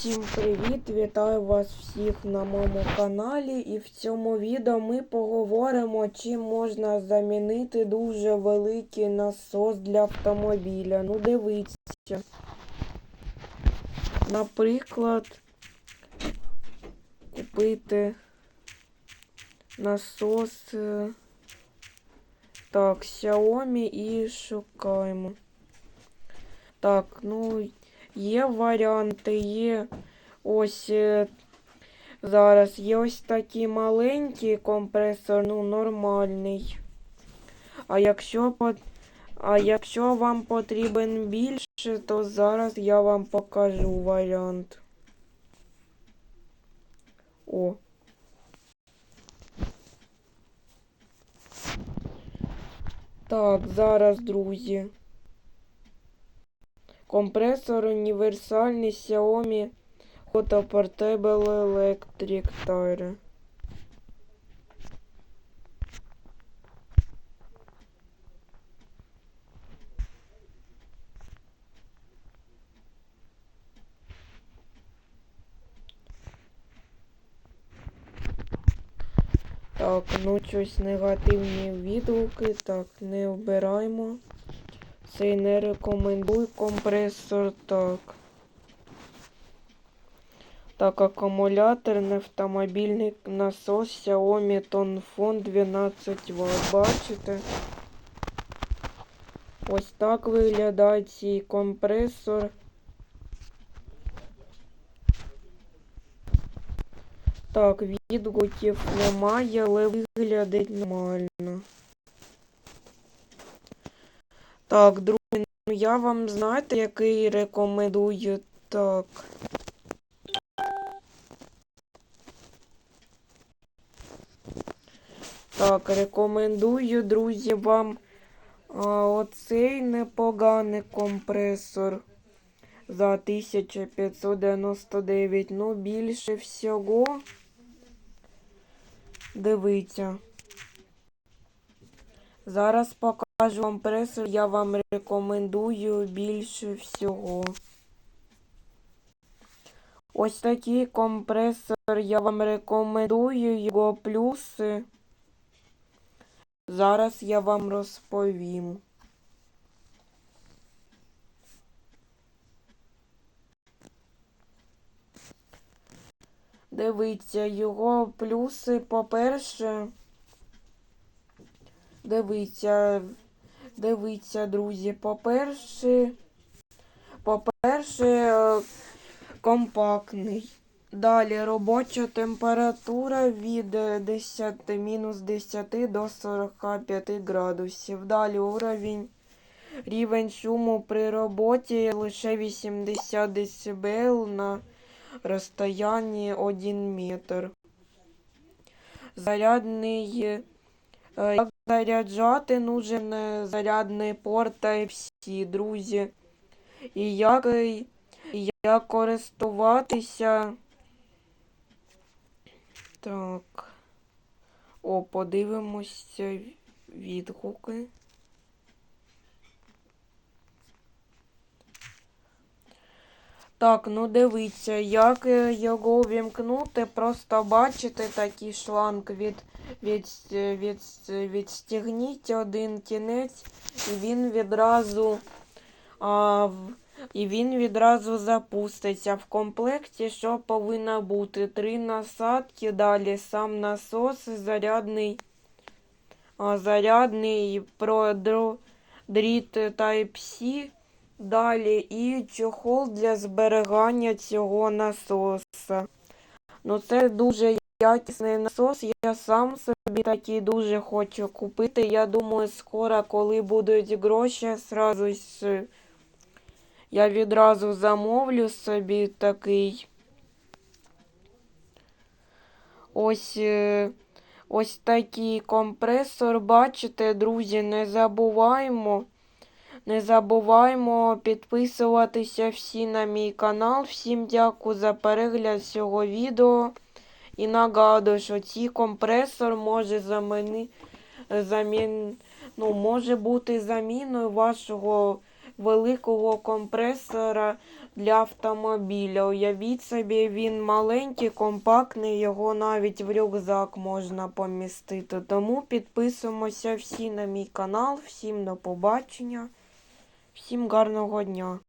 Всім привіт! Вітаю вас всіх на моєму каналі. І в цьому відео ми поговоримо, чим можна замінити дуже великий насос для автомобіля. Ну, дивіться. Наприклад, купити насос. е, Так, Xiaomi і шукаємо. Так, ну. Є варіанти, є ось е, зараз є ось такий маленький компресор, ну нормальний. А якщо а якщо вам потрібен більше, то зараз я вам покажу варіант. О. Так, зараз, друзі. Компресор універсальний Xiaomi Hot Portable Electric Tire. Так, ну щось негативні відгуки. Так, не вбираємо. Цей не рекомендую компресор. Так. Так, акумуляторний автомобільний насос Xiaomi Tonfon 12 Вт. Бачите? Ось так виглядає цей компресор. Так, відгуків немає, але виглядить нормально. Так, друзі, ну я вам знаєте, який рекомендую так. Так, рекомендую, друзі, вам а, оцей непоганий компресор за 1599. Ну, більше всього. Дивіться. Зараз покажу вам пресор, я вам рекомендую більше всього. Ось такий компресор я вам рекомендую, його плюси. Зараз я вам розповім. Дивіться, його плюси, по-перше, дивіться, дивіться, друзі, по-перше, по-перше, е, компактний. Далі робоча температура від е, 10, мінус 10 до 45 градусів. Далі уровень, рівень шуму при роботі лише 80 дБ на розстоянні 1 метр. Зарядний, е, як заряджати нужен зарядний порт Type-C, друзі. І як, і як користуватися. Так. О, подивимося відгуки. Так, ну дивіться, як е, його вімкнути, просто бачите такий шланг від, від, від, відстігніть один кінець, і він відразу а, і він відразу запуститься. В комплекті що повинно бути? Три насадки, далі сам насос, зарядний, а, зарядний продро, дріт Type-C. Далі і чохол для зберігання цього насоса. Ну це дуже якісний насос. Я сам собі такий дуже хочу купити. Я думаю, скоро, коли будуть гроші, сразу я відразу замовлю собі такий. Ось, е, ось такий компресор. Бачите, друзі, не забуваємо. Не забуваємо підписуватися всі на мій канал. Всім дякую за перегляд цього відео. І нагадую, що цей компресор може заміни, замін, ну, може бути заміною вашого великого компресора для автомобіля. Уявіть собі, він маленький, компактний, його навіть в рюкзак можна помістити. Тому підписуємося всі на мій канал. Всім до побачення, всім гарного дня.